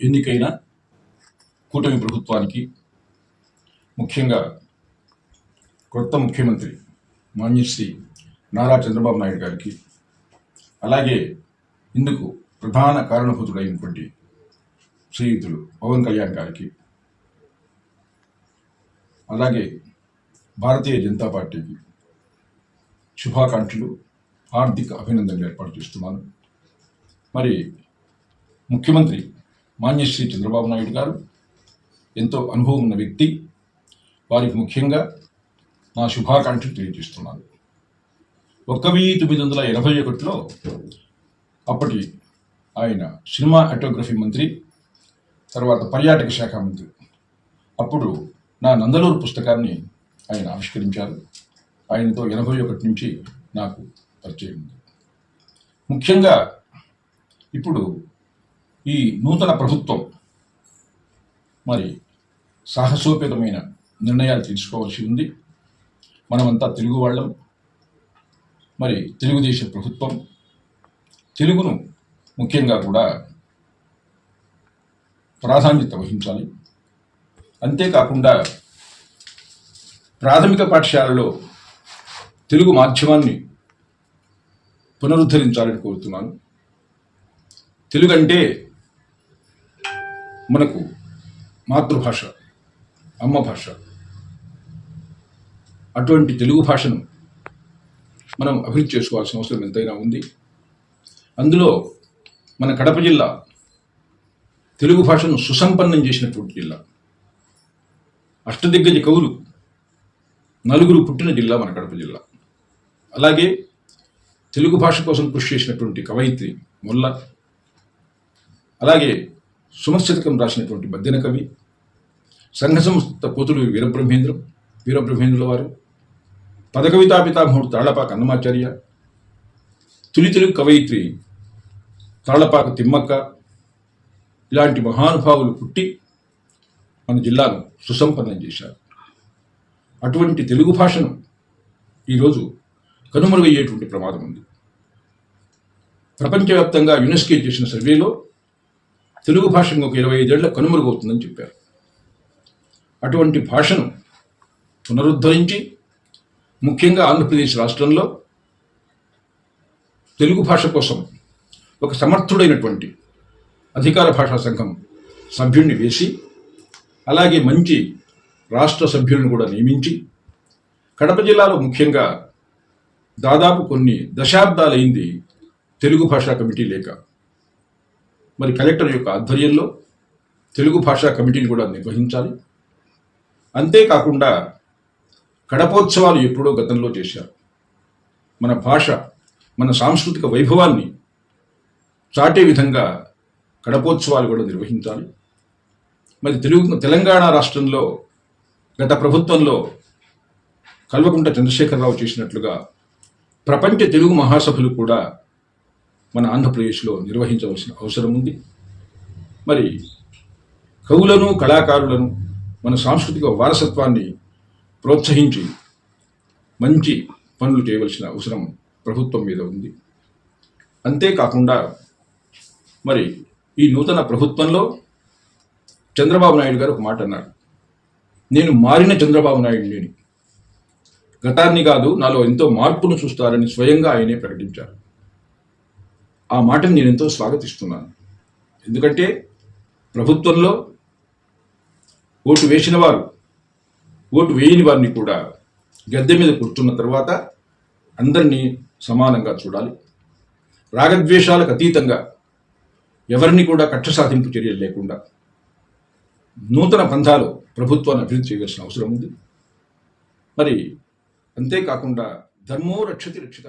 ఎన్నికైన కూటమి ప్రభుత్వానికి ముఖ్యంగా కొత్త ముఖ్యమంత్రి మాన్యశ్రీ నారా చంద్రబాబు నాయుడు గారికి అలాగే ఇందుకు ప్రధాన కారణభూతుడైనటువంటి శ్రీయుతులు పవన్ కళ్యాణ్ గారికి అలాగే భారతీయ జనతా పార్టీకి శుభాకాంక్షలు ఆర్థిక అభినందనలు ఏర్పాటు చేస్తున్నాను. మరి ముఖ్యమంత్రి మాన్యశ్రీ చంద్రబాబు నాయుడు గారు ఎంతో అనుభవం ఉన్న వ్యక్తి. వారికి ముఖ్యంగా నా శుభాకాంక్షలు తెలియజేస్తున్నాను. ఒక్క వెయ్యి తొమ్మిది వందల ఎనభై ఒకటిలో అప్పటి ఆయన సినిమా ఆటోగ్రఫీ మంత్రి తర్వాత పర్యాటక శాఖ మంత్రి. అప్పుడు నా నందలూరు పుస్తకాన్ని ఆయన ఆవిష్కరించారు. ఆయనతో ఎనభై ఒకటి నుంచి నాకు పరిచయం ఉంది. ముఖ్యంగా ఇప్పుడు ఈ నూతన ప్రభుత్వం మరి సాహసోపేతమైన నిర్ణయాలు తీసుకోవాల్సి ఉంది. మనమంతా తెలుగు వాళ్ళం. మరి తెలుగుదేశ ప్రభుత్వం తెలుగును ముఖ్యంగా కూడా ప్రాధాన్యత వహించాలి. అంతేకాకుండా ప్రాథమిక పాఠశాలలో తెలుగు మాధ్యమాన్ని పునరుద్ధరించాలని కోరుతున్నాను. తెలుగు అంటే మనకు మాతృభాష అమ్మ భాష. అటువంటి తెలుగు భాషను మనం అభివృద్ధి చేసుకోవాల్సిన అవసరం ఎంతైనా ఉంది. అందులో మన కడప జిల్లా తెలుగు భాషను సుసంపన్నం చేసినటువంటి జిల్లా. అష్టదిగ్గజ కవులు నలుగురు పుట్టిన జిల్లా మన కడప జిల్లా. అలాగే తెలుగు భాష కోసం కృషి చేసినటువంటి కవయిత్రి మొల్ల. అలాగే సుమశతకం రాసినటువంటి మధ్యన కవి సంఘ సంస్థ కోతులు వీరబ్రహ్మేంద్రం వీరబ్రహ్మేంద్రుల వారు పదకవితా పితామహుడు తాళ్ళపాక అన్నమాచార్య తొలి తెలుగు కవయిత్రి తాళ్ళపాక తిమ్మక్క ఇలాంటి మహానుభావులు పుట్టి మన జిల్లాను సుసంపన్నం చేశారు. అటువంటి తెలుగు భాషను ఈరోజు కనుమరుగయ్యేటువంటి ప్రమాదం ఉంది. ప్రపంచవ్యాప్తంగా యునెస్కే చేసిన సర్వేలో తెలుగు భాష ఇంకొక ఇరవై ఐదేళ్ళ కనుమరుగవుతుందని చెప్పారు. అటువంటి భాషను పునరుద్ధరించి ముఖ్యంగా ఆంధ్రప్రదేశ్ రాష్ట్రంలో తెలుగు భాష కోసం ఒక సమర్థుడైనటువంటి అధికార భాషా సంఘం సభ్యుణ్ణి వేసి అలాగే మంచి రాష్ట్ర సభ్యులను కూడా నియమించి కడప జిల్లాలో ముఖ్యంగా దాదాపు కొన్ని దశాబ్దాలైంది తెలుగు భాషా కమిటీ లేక మరి కలెక్టర్ యొక్క ఆధ్వర్యంలో తెలుగు భాషా కమిటీని కూడా నిర్వహించాలి. అంతేకాకుండా కడపోత్సవాలు ఎప్పుడో గతంలో చేశారు. మన భాష మన సాంస్కృతిక వైభవాన్ని చాటే విధంగా కడపోత్సవాలు కూడా నిర్వహించాలి. మరి తెలుగు తెలంగాణ రాష్ట్రంలో గత ప్రభుత్వంలో కల్వకుంట చంద్రశేఖరరావు చేసినట్లుగా ప్రపంచ తెలుగు మహాసభలు కూడా మన ఆంధ్రప్రదేశ్లో నిర్వహించవలసిన అవసరం ఉంది. మరి కవులను కళాకారులను మన సాంస్కృతిక వారసత్వాన్ని ప్రోత్సహించి మంచి పనులు చేయవలసిన అవసరం ప్రభుత్వం మీద ఉంది. అంతేకాకుండా మరి ఈ నూతన ప్రభుత్వంలో చంద్రబాబు నాయుడు గారు ఒక మాట అన్నారు. నేను మారిన చంద్రబాబు నాయుడు లేని గతాన్ని కాదు నాలో ఎంతో మార్పును చూస్తారని స్వయంగా ఆయనే ప్రకటించారు. ఆ మాటను నేను ఎంతో స్వాగతిస్తున్నాను. ఎందుకంటే ప్రభుత్వంలో ఓటు వేసిన వారు ఓటు వేయని వారిని కూడా గద్దె మీద కూర్చున్న తర్వాత అందరినీ సమానంగా చూడాలి. రాగద్వేషాలకు అతీతంగా ఎవరిని కూడా కక్ష సాధింపు చర్యలు లేకుండా నూతన పంథాలు ప్రభుత్వాన్ని అభివృద్ధి చేయవలసిన అవసరం ఉంది. మరి అంతేకాకుండా ధర్మో రక్షతి రక్షిత